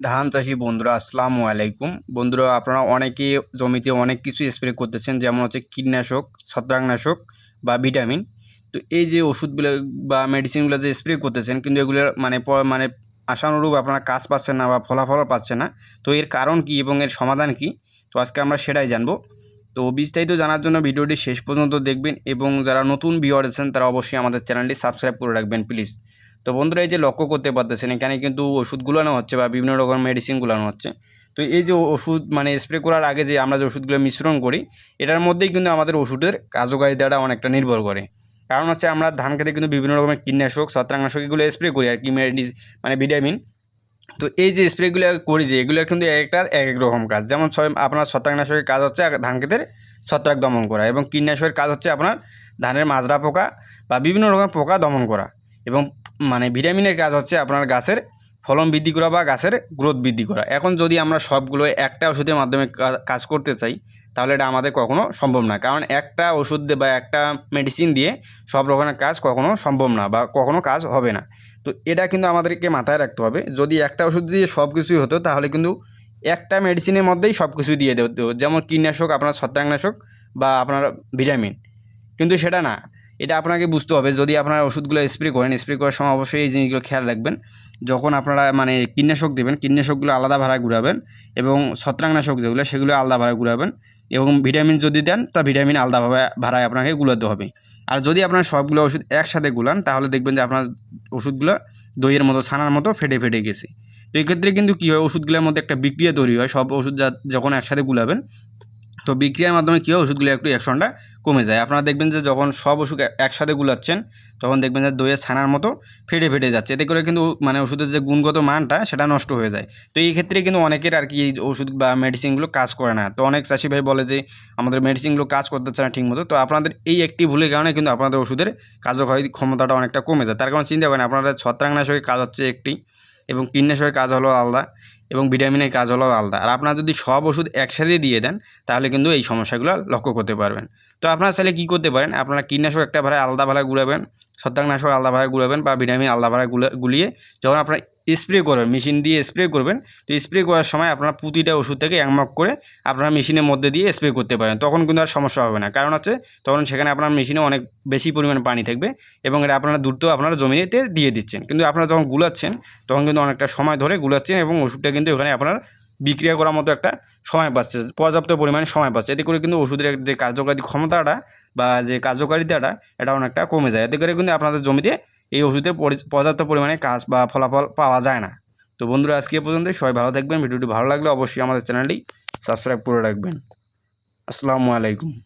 ধান চাষি বন্ধুরা, আসসালামু আলাইকুম। বন্ধুরা, আপনারা অনেকে জমিতে অনেক কিছু স্প্রে করতেছেন, যেমন হচ্ছে কীটনাশক, ছত্রাকনাশক বা ভিটামিন তো এই যে ওষুধগুলো বা মেডিসিনগুলো যে স্প্রে করতেছেন, কিন্তু এগুলো মানে মানে আশানুরূপ আপনারা কাজ পাচ্ছেন না বা ফলাফল পাচ্ছেন না। তো এর কারণ কি এবং এর সমাধান কি? তো আজকে আমরা সেটাই জানব। তো বিস্তারিত জানার জন্য ভিডিওটি শেষ পর্যন্ত দেখবেন এবং যারা নতুন ভিউয়ার আছেন, তারা অবশ্যই আমাদের চ্যানেলটি সাবস্ক্রাইব করে রাখবেন প্লিজ তো বন্ধুরা এই যে লক্ষ্য করতে পারতেছেন, এখানে কিন্তু ওষুধ গুলানো হচ্ছে বা বিভিন্ন রকম মেডিসিন গুলানো হচ্ছে। তো এই যে ওষুধ মানে স্প্রে করার আগে যে আমরা যে ওষুধগুলো মিশ্রণ করি, এটার মধ্যেই কিন্তু আমাদের ওষুধের কার্যকারিতাটা অনেকটা নির্ভর করে। কারণ হচ্ছে আমরা ধান খেতে কিন্তু বিভিন্ন রকমের কীটনাশক, ছত্রাকনাশক এগুলো স্প্রে করি আর কি মানে ভিটামিন তো এই যে স্প্রেগুলো করি যে, এগুলো কিন্তু এক একটার এক এক রকম কাজ। যেমন আপনার ছত্রাকনাশকের কাজ হচ্ছে ধান খেতের ছত্রাক দমন করা এবং কীটনাশকের কাজ হচ্ছে আপনার ধানের মাজরা পোকা বা বিভিন্ন রকমের পোকা দমন করা। এবং মানে ভিটামিনের কাজ হচ্ছে আপনার গাছের ফলন বৃদ্ধি করা বা গাছের গ্রোথ বৃদ্ধি করা। এখন যদি আমরা সবগুলো একটা ওষুধের মাধ্যমে কাজ করতে চাই, তাহলে এটা আমাদের কখনো সম্ভব না। কারণ একটা ওষুধ বা একটা মেডিসিন দিয়ে সব রকমের কাজ কখনো সম্ভব না বা কখনো কাজ হবে না। তো এটা কিন্তু আমাদেরকে মাথায় রাখতে হবে, যদি একটা ওষুধ দিয়ে সব কিছুই হতো, তাহলে কিন্তু একটা মেডিসিনের মধ্যেই সব কিছু দিয়ে দিত। যেমন কীটনাশক, আপনার ছত্রাকনাশক বা আপনার ভিটামিন। কিন্তু সেটা না। এটা আপনাকে বুঝতে হবে। যদি আপনারা ওষুধগুলো স্প্রে করেন স্প্রে করার সময় অবশ্যই এই জিনিসগুলো খেয়াল রাখবেন। যখন আপনারা মানে কীটনাশক দেবেন, কীটনাশকগুলো আলাদা ভাড়ায় ঘুরাবেন এবং ছত্রাকনাশক যেগুলো, সেগুলো আলাদা ভাড়ায় ঘুরাবেন এবং ভিটামিন যদি দেন, তা ভিটামিন আলাদাভাবে ভাড়ায় আপনাকে গুলাতে হবে। আর যদি আপনার সবগুলো ওষুধ একসাথে গুলান, তাহলে দেখবেন যে আপনার ওষুধগুলো দইয়ের মতো, ছানার মতো ফেটে ফেটে গেছে। তো এই ক্ষেত্রে কিন্তু কী হয়, ওষুধগুলোর মধ্যে একটা বিক্রিয়া তৈরি হয়। সব ওষুধ যখন একসাথে গুলাবেন তো বিক্রিয়ার মাধ্যমে কী হয়? ওষুধগুলো একটু অ্যাকশনটা কমে যায়। আপনারা দেখবেন যে যখন সব ওষুধ একসাথে গুলাচ্ছেন, তখন দেখবেন যে দইয়ের ছানার মতো ফেটে ফেটে যাচ্ছে। এতে করে কিন্তু মানে ওষুধের যে গুণগত মানটা, সেটা নষ্ট হয়ে যায়। তো এই ক্ষেত্রে কিন্তু অনেকের আর কি এই ওষুধ বা মেডিসিনগুলো কাজ করে না। তো অনেক চাষি ভাই বলে যে, আমাদের মেডিসিনগুলো কাজ করতেছে না ঠিকমতো। তো আপনাদের এই একটি ভুলের কারণে কিন্তু আপনাদের ওষুধের কার্যকারী ক্ষমতাটা অনেকটা কমে যায়। তার কারণে চিন্তা করেন আপনাদের ছত্রাকনাশকের কাজ হচ্ছে একটি। এবং কীটনাশকের কাজ হলো আলাদা এবং ভিটামিনের কাজ হলো আলাদা। আর আপনারা যদি সব ওষুধ একসাথে দিয়ে দেন, তাহলে কিন্তু এই সমস্যাগুলো লক্ষ্য করতে পারবেন। তো আপনারা চাইলে কী করতে পারেন? আপনারা কীটনাশক একটা ভাড়ায় আলাদা ভাড়ায় গুলাবেন, ছত্রাকনাশক আলাদা ভাড়ায় গুলাবেন বা ভিটামিন আলাদা গুলা গুলিয়ে যখন আপনারা স্প্রে করবেন মেশিন দিয়ে স্প্রে করবেন। তো স্প্রে করার সময় আপনারা প্রতিটা ওষুধ থেকে এক মগ করে আপনারা মেশিনের মধ্যে দিয়ে স্প্রে করতে পারেন। তখন কিন্তু আর সমস্যা হবে না। কারণ হচ্ছে, তখন সেখানে আপনার মেশিনে অনেক বেশি পরিমাণ পানি থাকবে এবং এটা আপনারা দ্রুত আপনারা জমিতে দিয়ে দিচ্ছেন। কিন্তু আপনারা যখন গুলাচ্ছেন, তখন কিন্তু অনেকটা সময় ধরে গুলাচ্ছেন এবং ওষুধটা কিন্তু এখানে আপনার বিক্রিয়া করার মতো একটা সময় পাচ্ছে, পর্যাপ্ত পরিমাণে সময় পাচ্ছে। এতে করে কিন্তু ওষুধের যে কার্যকারী ক্ষমতাটা বা যে কার্যকারিতাটা, এটা অনেকটা কমে যায়। এতে করে কিন্তু আপনাদের জমিতে এই ওষুধের পরি- পর্যাপ্ত পরিমাণে কাজ বা ফলাফল পাওয়া যায় না। তো বন্ধুরা, আজকে পর্যন্ত সবাই ভালো থাকবেন। ভিডিওটি ভালো লাগলে অবশ্যই আমাদের চ্যানেলটি সাবস্ক্রাইব করে রাখবেন। আসসালামু আলাইকুম।